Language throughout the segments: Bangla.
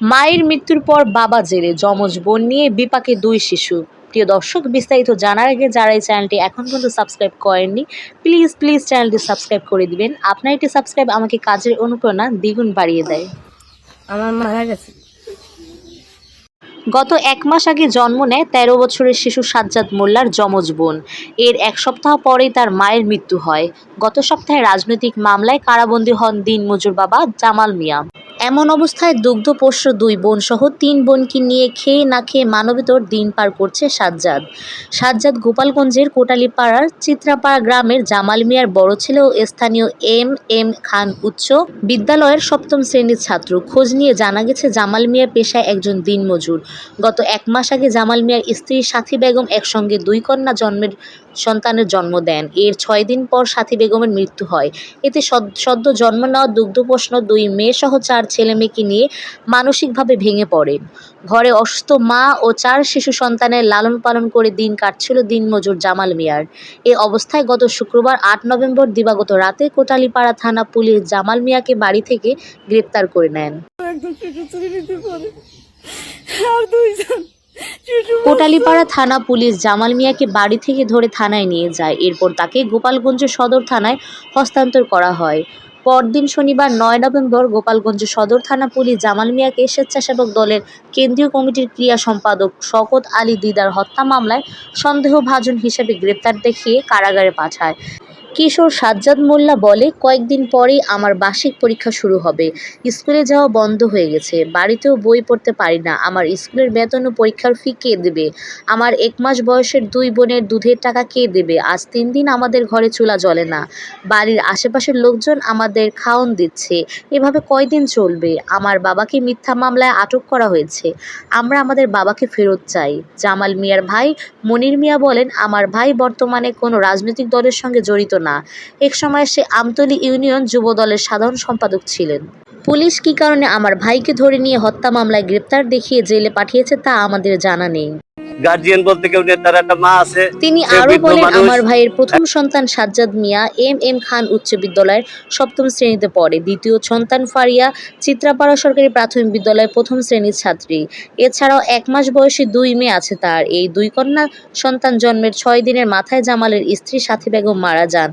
মায়ের মৃত্যুর পর বাবা জেলে যমজ বোন নিয়ে বিপাকে দুই শিশু। প্রিয় দর্শক বিস্তারিত জানার আগে যারা এই চ্যানেলটি এখন পর্যন্ত সাবস্ক্রাইব করেননি প্লিজ প্লিজ চ্যানেলটি সাবস্ক্রাইব করে দিবেন। আপনার একটি সাবস্ক্রাইব আমাকে কাজের অনুপ্রেরণা দ্বিগুণ বাড়িয়ে দেয়। আমার মারা গেছে। গত এক মাস আগে জন্ম নেয় তেরো বছরের শিশু সাজ্জাদ মোল্লার যমজ বোন। এর এক সপ্তাহ পরেই তার মায়ের মৃত্যু হয়। গত সপ্তাহে রাজনৈতিক মামলায় কারাবন্দী হন দিনমজুর বাবা জামাল মিয়া। এমন অবস্থায় দুগ্ধপোষ্য দুই বোন সহ তিন বোনকে নিয়ে খেয়ে না খেয়ে মানবেতর দিন পার করছে সাজ্জাদ। সাজ্জাদ গোপালগঞ্জের কোটালিপাড়ার চিত্রাপাড়া গ্রামের জামাল মিয়ার বড় ছেলে ও স্থানীয় এম এম খান উচ্চ বিদ্যালয়ের সপ্তম শ্রেণির ছাত্র। খোঁজ নিয়ে জানা গেছে, জামাল মিয়া পেশায় একজন দিনমজুর। গত এক মাস আগে জামাল মিয়ার স্ত্রী সাথী বেগম একসঙ্গে দুই কন্যা জন্মের সন্তানের জন্ম দেন। এর ছয় দিন পর সাথী বেগমের মৃত্যু হয়। এতে সদ- সদ্য জন্ম নেওয়া দুগ্ধপ্রশ্ন দুই মেয়ে সহ চার ছেলে মেয়েকে নিয়ে মানসিকভাবে ভেঙে পড়ে। ঘরে অসুস্থ মা ও চার শিশু সন্তানের লালন পালন করে দিন কাটছিল দিনমজুর জামাল মিয়ার। এ অবস্থায় গত শুক্রবার আট নভেম্বর দিবাগত রাতে কোটালীপাড়া থানা পুলিশ জামাল মিয়াকে বাড়ি থেকে গ্রেপ্তার করে নেন। কোটালীপাড়া থানা পুলিশ জামাল মিয়াকে বাড়ি থেকে ধরে থানায় নিয়ে যায়। এরপর তাকে গোপালগঞ্জ সদর থানায় হস্তান্তর করা হয়। পরদিন শনিবার নয় নভেম্বর গোপালগঞ্জ সদর থানা পুলিশ জামাল মিয়াকে স্বেচ্ছাসেবক দলের কেন্দ্রীয় কমিটির ক্রিয়া সম্পাদক শকত আলী দিদার হত্যা মামলায় সন্দেহভাজন হিসেবে গ্রেপ্তার দেখিয়ে কারাগারে পাঠায়। কিশোর সাজ্জাদ মোল্লা বলে, কয়েকদিন পরেই আমার বার্ষিক পরীক্ষা শুরু হবে। স্কুলে যাওয়া বন্ধ হয়ে গেছে। বাড়িতেও বই পড়তে পারি না। আমার স্কুলের বেতন ও পরীক্ষার ফি কে দেবে? আমার এক মাস বয়সের দুই বোনের দুধের টাকা কে দেবে? আজ তিন দিন আমাদের ঘরে চুলা জ্বলে না। বাড়ির আশেপাশের লোকজন আমাদের খাওন দিচ্ছে। এভাবে কয়দিন চলবে? আমার বাবাকে মিথ্যা মামলায় আটক করা হয়েছে। আমরা আমাদের বাবাকে ফেরত চাই। জামাল মিয়ার ভাই মনির মিয়া বলেন, আমার ভাই বর্তমানে কোনো রাজনৈতিক দলের সঙ্গে জড়িত না। এক সময় সে আমতলী ইউনিয়ন যুব দলের সাধারণ সম্পাদক ছিলেন। পুলিশ কি কারণে আমার ভাইকে ধরে নিয়ে হত্যা মামলায় গ্রেপ্তার দেখিয়ে জেলে পাঠিয়েছে তা আমাদের জানা নেই। গার্জিয়ান বলতে কেউ নেই তার একটা মা আছে তিনি আরও বলেন আমার ভাইয়ের প্রথম সন্তান সাজ্জাদ মিয়া এম এম খান উচ্চ বিদ্যালয়ের সপ্তম শ্রেণীতে পড়ে। দ্বিতীয় সন্তান ফারিয়া চিত্রাপাড়া সরকারি প্রাথমিক বিদ্যালয়ের প্রথম শ্রেণির ছাত্রী। এছাড়াও এক মাস বয়সী দুই মেয়ে আছে তার। এই দুই কন্যা সন্তান জন্মের ছয় দিনের মাথায় জামালের স্ত্রী সাথী বেগম মারা যান।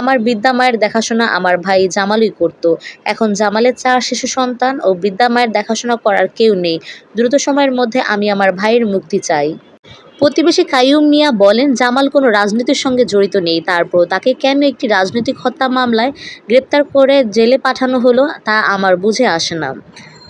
আমার বৃদ্ধা মায়ের দেখাশোনা আমার ভাই জামালই করত। এখন জামালের চার শিশু সন্তান ও বৃদ্ধা মায়ের দেখাশোনা করার কেউ নেই। দ্রুত সময়ের মধ্যে আমি আমার ভাইয়ের মুক্তি চাই। প্রতিবেশী কাইয়ুম মিয়া বলেন, জামাল কোনো রাজনীতির সঙ্গে জড়িত নেই। তারপর তাকে কেন একটি রাজনৈতিক হত্যা মামলায় গ্রেপ্তার করে জেলে পাঠানো হলো, তা আমার বুঝে আসে না।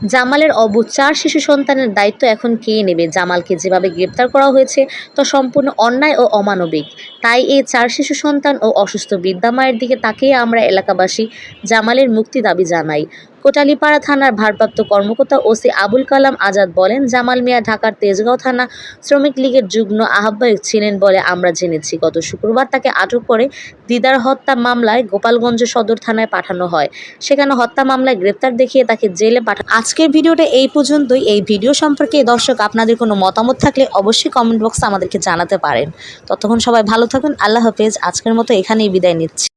জামালের অবুজ চার শিশু সন্তানের দায়িত্ব এখন কে নেবে? জামালকে যেভাবে গ্রেপ্তার করা হয়েছে, তা সম্পূর্ণ অন্যায় ও অমানবিক। তাই এই চার শিশু সন্তান ও অসুস্থ বৃদ্ধা মায়ের দিকে তাকিয়ে আমরা এলাকাবাসী জামালের মুক্তি দাবি জানাই। কোটালীপাড়া থানার ভারপ্রাপ্ত কর্মকর্তা ওসি আবুল কালাম আজাদ বলেন, জামাল মিয়া ঢাকার তেজগাঁও থানা শ্রমিক লীগের যুগ্ম আহ্বায়ক ছিলেন বলে আমরা জেনেছি। গত শুক্রবার তাকে আটক করে দিদার হত্যা মামলায় গোপালগঞ্জ সদর থানায় পাঠানো হয়। সেখানে হত্যা মামলায় গ্রেপ্তার দেখিয়ে তাকে জেলে পাঠানো আজকের ভিডিওটা এই পর্যন্তই। এই ভিডিও সম্পর্কে দর্শক, আপনাদের কোনো মতামত থাকলে অবশ্যই কমেন্ট বক্সে আমাদেরকে জানাতে পারেন। ততক্ষণ সবাই ভালো থাকুন। আল্লাহ হাফেজ। আজকের মতো এখানেই বিদায় নিচ্ছি।